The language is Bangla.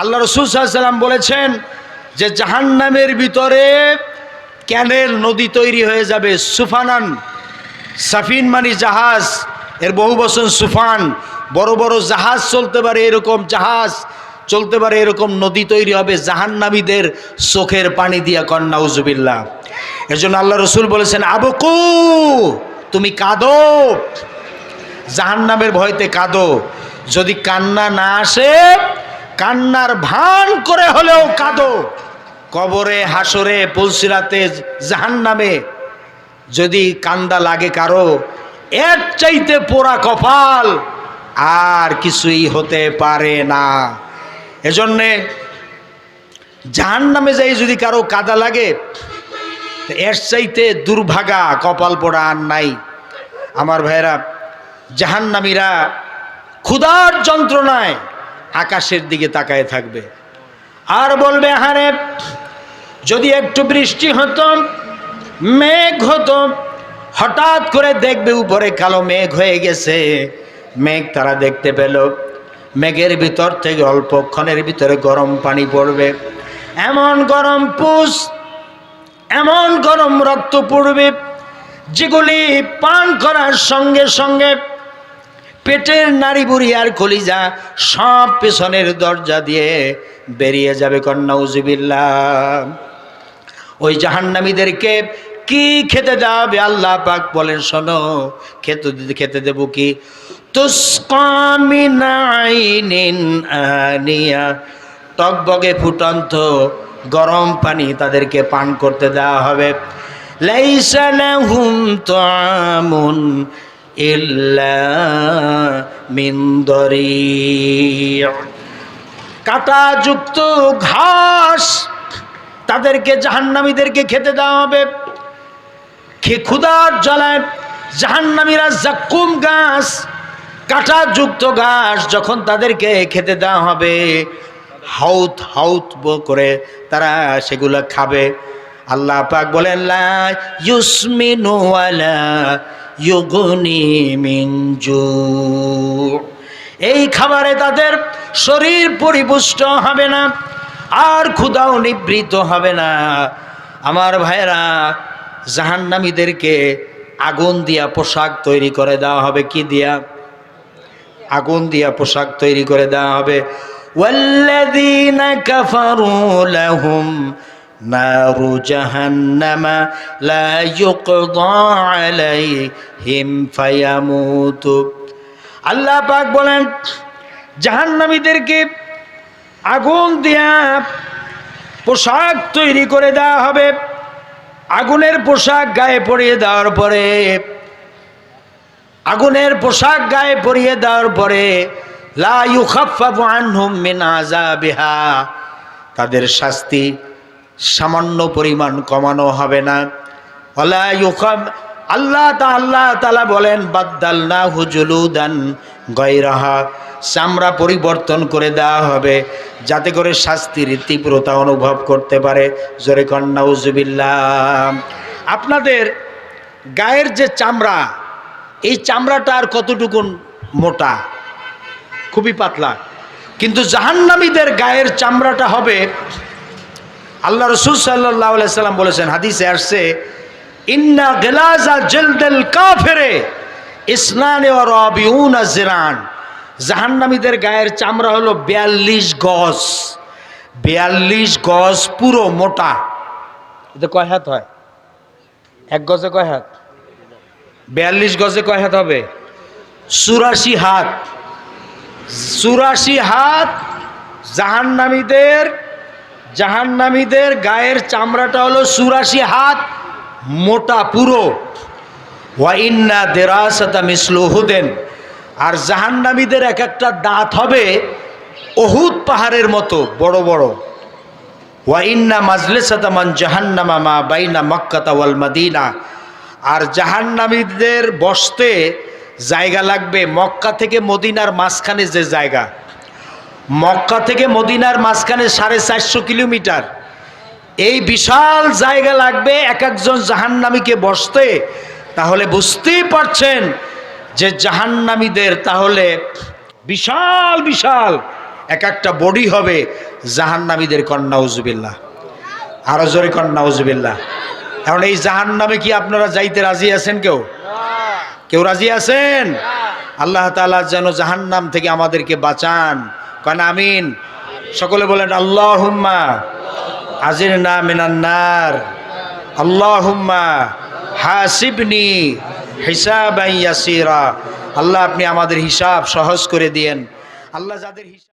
আল্লাহ রসুল সাল্লাম বলেছেন যে জাহান্নামের ভিতরে ক্যানেল নদী তৈরি হয়ে যাবে, সুফানান, সাফিন মানি জাহাজ, এর বহু বছর সুফান, বড় বড় জাহাজ চলতে পারে এরকম জাহাজ, চলতে পারে এরকম নদী তৈরি হবে, জাহান্নামীদের চোখের পানি দিয়া কন্যা উজুবিল্লা এর জন্য আল্লাহ রসুল বলেছেন, আবকু, তুমি কাঁদো। জাহান্নামের ভয়তে কাঁদো। যদি কান্না না আসে কান্নার ভান করে হলেও কাঁদো। কবরে, হাসরে, পুলসিরাতে, জাহান্নামে যদি কান্দা লাগে কারও, এর চাইতে পোড়া কপাল আর কিছুই হতে পারে না। এজন্যে জাহান নামে যাই যদি কারও কাদা লাগে এর চাইতে দুর্ভাগা কপাল পোড়া আর নাই। আমার ভাইয়েরা, জাহান্নামীরা ক্ষুধার যন্ত্রণায় আকাশের দিকে তাকায় থাকবে। আর বলবে হারে যদি একটু বৃষ্টি হতো, মেঘ হতো, হঠাৎ করে দেখবে উপরে কালো মেঘ হয়ে গেছে। মেঘ তারা দেখতে পেল। মেঘের ভিতর থেকে অল্পক্ষণের ভিতরে গরম পানি পড়বে। এমন গরম পুষ, এমন গরম রক্ত পড়বে, যেগুলি পান করার সঙ্গে সঙ্গে পেটের নারী বুড়ি আর কলিজা সব পেছনের দরজা দিয়ে বেরিয়ে যাবে কন্যা উজিবিল্লা ওই জাহান্নামীদেরকে কি খেতে দেবে আল্লাহ পাক বলেন, শোনো, খেতে খেতে দেব কি? আনিয়া। টকবগে ফুটন্ত গরম পানি তাদেরকে পান করতে দেওয়া হবে। লাইসা লাহুম তামুন মিন কাঁটাযুক্ত ঘাস তাদেরকে, জাহান্নামীদেরকে খেতে দেওয়া হবে। খে ক্ষুদার জ্বালায় জাহান্নামীরা জাক্কুম গাছ কাঁটাযুক্ত ঘাস যখন তাদেরকে খেতে দেওয়া হবে, হাউত হাউত ব- করে তারা সেগুলো খাবে। আল্লাহ পাক বলেন, লা ইউসমিনু ওয়ালা ইয়োগনি মিঞ্জু এই খাবারে তাদের শরীর পরিপুষ্ট হবে না, আর ক্ষুদাও নিবৃত হবে না। আমার ভাইরা জাহান্নামীদেরকে আগুন দিয়া পোশাক তৈরি করে দেওয়া হবে। কি দিয়া? আগুন দিয়া পোশাক তৈরি করে দেওয়া হবে। ওয়াল্লাযীনা কাফারু লাহুম نار جهنم لا يقضى عليهم فيموتوا আল্লাহ পাক বলেন জাহান্নামীদেরকে আগুন দিয়া পোশাক তৈরি করে দেওয়া হবে আগুনের পোশাক গায়ে পরিয়ে দেওয়ার পরে আগুনের পোশাক গায়ে পরিয়ে দেওয়ার পরে লা ইউখাফফাফু আনহুম মিন আযাবিহা তাদের শাস্তি সামান্য পরিমাণ কমানো হবে না। আল্লাহ আল্লাহ তালা বলেন বাদ্দাল না হুজুলুদান গৈরাহা চামড়া পরিবর্তন করে দেওয়া হবে, যাতে করে শাস্তির তীব্রতা অনুভব করতে পারে। জোরে কন্যা উজুবিল্লাহ আপনাদের গায়ের যে চামড়া, এই চামড়াটা আর কতটুকুন মোটা? খুবই পাতলা। কিন্তু জাহান্নামীদের গায়ের চামড়াটা হবে আল্লাহ রসুল সাল্লাহ সাল্লাম বলেছেন, হাদিসে আসছে, ইন্না গেলাজা জেলদেল কাফেরে ইসনানে ও রবিউন জিরান। জাহান্নামীদের গায়ের চামড়া হলো বিয়াল্লিশ গজ। বিয়াল্লিশ গজ পুরো মোটা। এতে কয় হাত হয়? এক গজে কয় হাত? বিয়াল্লিশ গজে কয় হাত হবে? চুরাশি হাত। চুরাশি হাত জাহান্নামীদের জাহান্নামীদের গায়ের চামড়াটা হলো চুরাশি হাত, মোটা পুরো। ওয়াইন্না দেরাসাতা মিসলুহুদেন আর জাহান্নামীদের এক একটা দাঁত হবে অহুদ পাহাড়ের মতো, বড় বড়। ওয়াইন্না মাজলেসাতামান জাহান্নামা মা বাইনা মক্কাতা ওয়াল মাদিনা। আর জাহান্নামীদের বসতে জায়গা লাগবে মক্কা থেকে মদিনার মাঝখানে যে জায়গা। মক্কা থেকে মদিনার মাঝখানে সাড়ে চারশো কিলোমিটার। এই বিশাল জায়গা লাগবে এক একজন জাহান্নামীকে বসতে। তাহলে বুঝতেই পারছেন যে জাহান্নামীদের তাহলে বিশাল বিশাল এক একটা বডি হবে জাহান্নামীদের কন্যা উজবিল্লাহ আরও জোরে কন্যা উজবিল্লাহ এখন এই জাহান্নামে কি আপনারা যাইতে রাজি আছেন কেউ? কেউ রাজি আছেন? আল্লাহ তাআলা যেন জাহান্নাম থেকে আমাদেরকে বাঁচান। কারণ আমিন। সকলে বলেন আল্লাহ হুম্মা আজির না মিনান্নার আল্লাহ হুম্মা হাসিবনি হিসাব আল্লাহ আপনি আমাদের হিসাব সহজ করে দিয়েন। আল্লাহ যাদের হিসাব